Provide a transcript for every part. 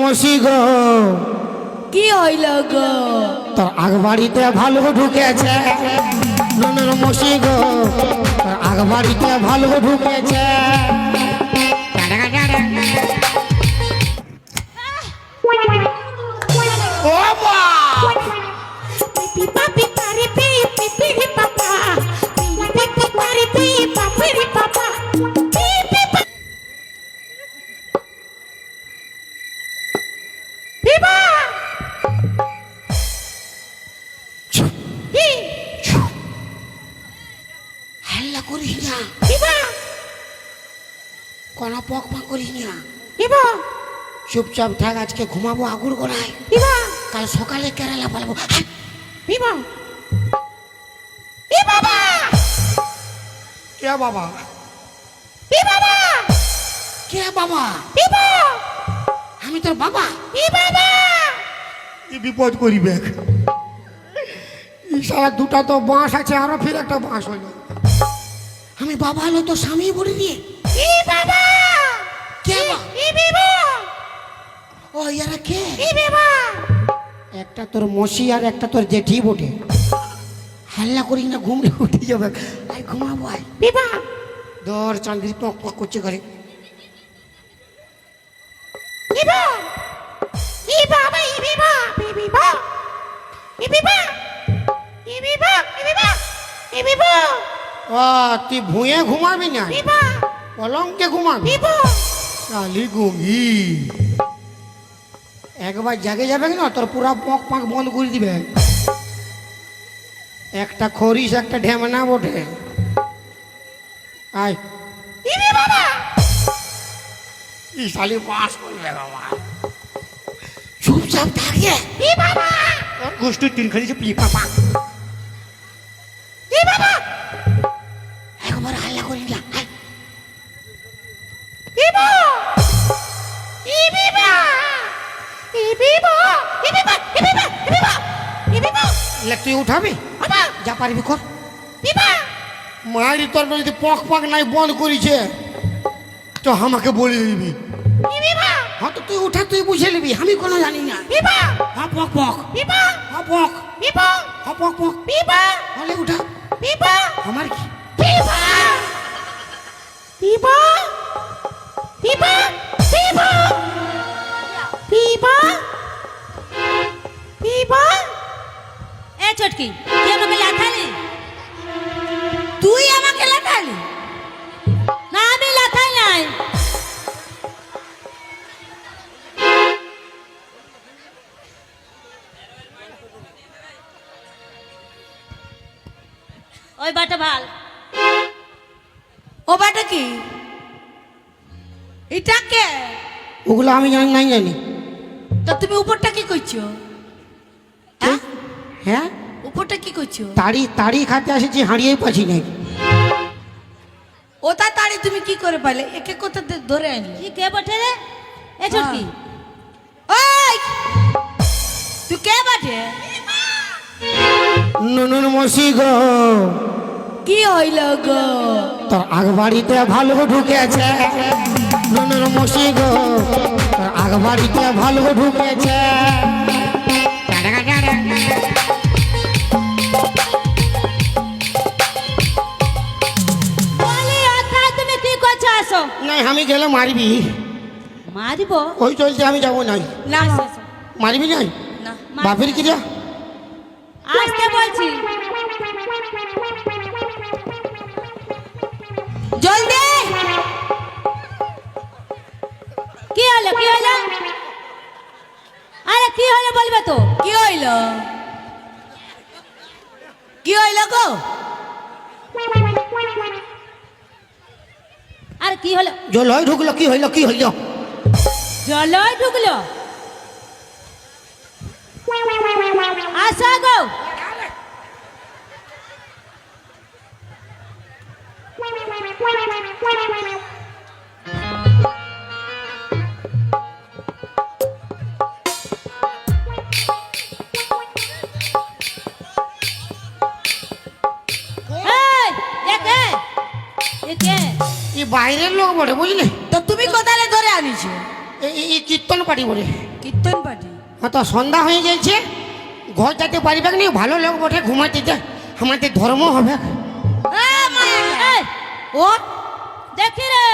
মসি গো। কি হইল গো? তোর আগ বাড়িতে ভালো ঢুকেছে। ননর মসি গো তোর আগ বাড়িতে ভালো ঢুকেছে ও মা! হাল্লা করিস না। কোন পক পক করিস না। চুপচাপ থাক আজকে ঘুমাবো আগুর গোড়ায় কাল সকালে কেরালা পালাবো। পিপা পি বাবা। কে বাবা? পি বাবা। কে বাবা? পিপা আমি তোর বাবা। পি বাবা। কি বিপদ করিবে? এই সারা দুটা তো বাঁশ আছে আরও ফির একটা বাঁশ হলো। আমি বাবা হলো তো স্বামী বলে দিয়ে। পি বাবা! কে? পি বিবা? ও ইয়ারা কে? পি বিবা একটা তোর মসি আর একটা তোর জেঠি বটে। হাল্লা করি না ঘুমলে উঠে যাবে। আই ঘুমাবো আয়। বিবা দর চাঁদি পক পক করছে ঘরে। বিবা ই বাবা ই বিবা বি বিবা ই বিবা ই বিবা ই বিবা ই বিবা ও তুই ভুঁয়ে ঘুমাবি না? পলঙ্কে ঘুমাবি? কালি গুঙ্গি একবার জাগে যাবে না তোর পুরা পক পাক বন্ধ করে দিবে। একটা খরিস একটা ঢেমনা বটে। আয়। ই শালি করবে বাবা। চুপচাপ থাকে গোষ্ঠীর তিন খালি পাপা বিবা লে তুই উঠাবি? যা পারবি কর। মায়ের তোর যদি পক পাক নাই বন্ধ করেছে তো আমাকে বলে দিবি। হ্যাঁ তো তুই উঠা তুই বুঝে নিবি আমি কোনো জানি না। হ্যাঁ পক পক। হ্যাঁ পক। হ্যাঁ পক পক। হলে উঠা। আমার কি? বিবা বিবা বিবা বিবা বিবা এ চটকি তুই আমাকে লাথালি? তুই আমাকে লাথালি? না আমি লাথাই নাই। ওই বাটা ভালো। ও বাটা কি? এটা কে? ওগুলো আমি জানি নাই জানি। তো তুমি উপরটা কি করছ? হ্যাঁ? উপরটা কি করছ? তাড়ি তাড়ি খাতে আসেছি হারিয়ে পাচ্ছি না ও তা তাড়ি তুমি কি করে পাইলে একে কোথা ধরে আনলে? কি কে বটে রে এ চটকি ওই! তুই কে বাটে নুনুন মসি গো। কি হইল গো? তোর আগ বাড়িতে ভালো ঢুকেছে। নুনুন মসি গো তোর আগ বাড়িতে ভালো ঢুকেছে। আমি গেলে মারবি? মারিব? ওই চলছে? আমি যাব নাই। না। মারবি নাই? না বাপের আসতে বলছি। জলদি! কি হলো কি হলো? আরে কি হলো বলবে তো? কি হইল? কি হইল গো? কি হলো জল হয় ঢুকলো কি হইল কি হইল জলই ঢুকলো আসো গো এই, বাইরের লোক বটে বুঝলি? তো তুমি কোথায় ধরে আনিছো? এই- কীর্তন পার্টি বলে কীর্তন পার্টি হ্যাঁ তো সন্ধ্যা হয়ে গেছে ঘর যেতে পারিবে না ভালো লোক বটে ঘুমাতে দে আমাদের ধর্ম হবে। এই, ওঠ দেখি রে।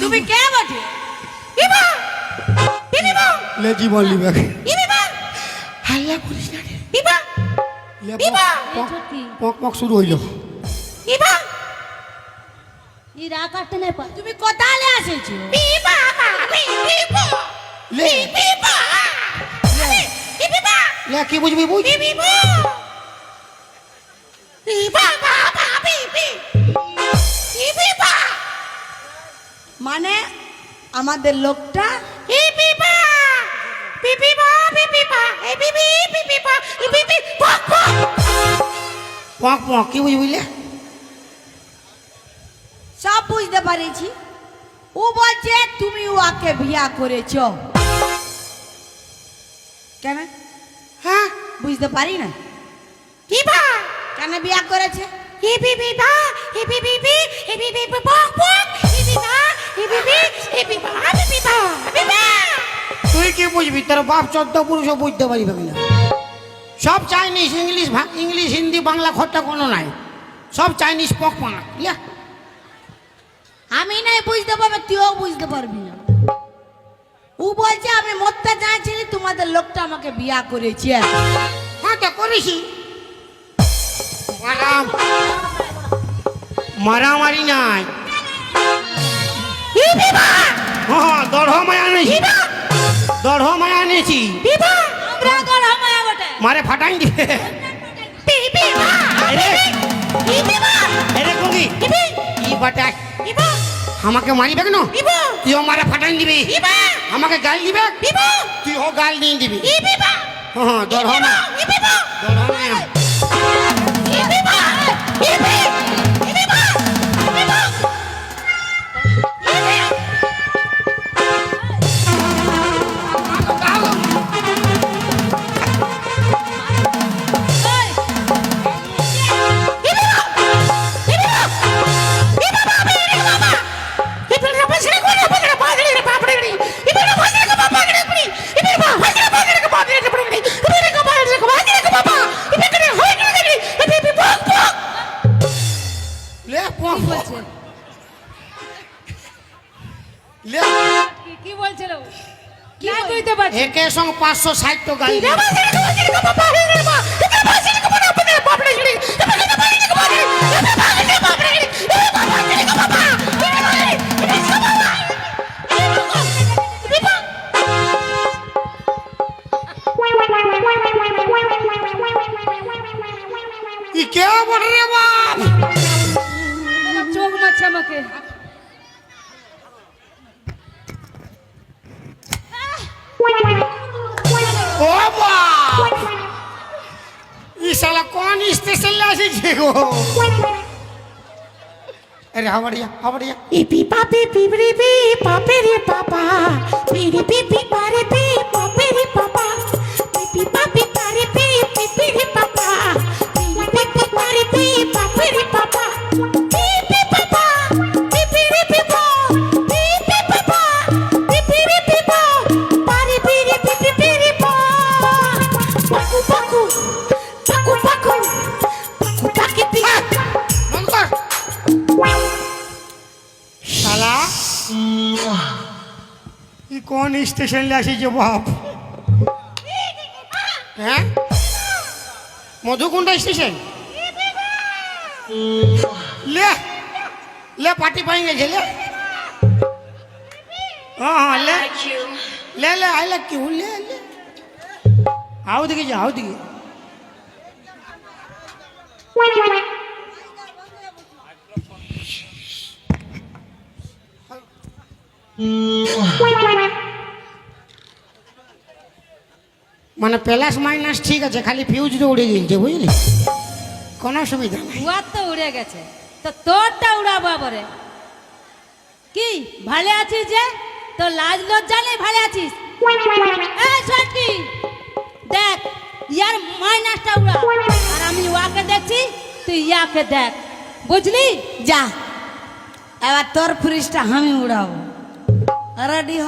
তুমি কে বটে? ইবা বিবিবা লে জীবন লিবে। ইবিবা হাল্লা করিস না রে। ইবা ইবা পক পক শুরু হইল। ইবা কাটতে নাই পা তুমি কোথালে আসেছো। বিবা বিবিবা লে। বিবা বিবিবা লে। কি বুঝবি বুঝ বিবিবা বিবা বাবা বিবি বিবিবা মানে আমাদের লোকটা বিবিবা বিবিবা বিবিবা এই বিবি বিবিবা বিবি পক পক কি সব বুঝতে পারিছি। ও বলছে তুমি ওকে বিয়া করেছ। কেন? হ্যাঁ বুঝতে পারি না। বিবা কেন বিয়া করেছে? বিবি এই বিবা বিবিবা বিবা তুই কি বুঝবি? তোর বাপ চোদ্দ পুরুষও বুঝতে পারিবে না সব Chinese English English Hindi Bangla খরটা কোনো নাই। সব চাইনিজ পক পানা লে আমি নাই বুঝতে পারবে তুইও বুঝতে পারবি না। ও বলছে আমি মরতে চাইছিলি তোমাদের লোকটা আমাকে বিয়া করেছে। হ্যাঁ তো করেছি। মারামারি নাই। হ্যাঁ দড় মায়া আনেছি দড় মায়া আনেছি মারে ফাটাই দিবে। আমাকে মারিবে কেন? তুই মারে ফাটাই দিবি। আমাকে গাল দিবে? তুইও গাল দিয়ে দিবি। হ্যাঁ দড় মায়া সঙ্গে পাঁচশো ষাট তো স্টেশন আসিছে গো আরে হাওড়িয়া হাওড়িয়া Pipi papi pipiri papiri papa Piri pipi pari pi papiri যখন স্টেশনে আসি যে বাপ। হ্যাঁ? মধুকুণ্ডা স্টেশন? লে লে পার্টি পাই গেছে লে। হ্যাঁ লে। লে লে আইলা কি লে আও দিকে যা আও দিকে। Mm-hmm. মানে প্লাস মাইনাস ঠিক আছে, খালি ফিউজটা উড়ে গেছে বুঝলি? কোনো অসুবিধা নাই। উয়ার তো উড়ে গেছে। তো তোরটা উড়াবো পরে কি, ভালো আছিস যে? তোর লাজ লজ্জা নেই ভালো আছিস? দেখ, ইয়ার মাইনাসটা উড়া। আর আমি ওয়াকে দেখছি, তুই ইয়াকে দেখ। বুঝলি? যা। এবার তোর ফ্রিজটা আমি উড়াবো। রেডি হ?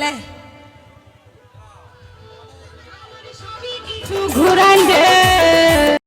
লে। ঘুরান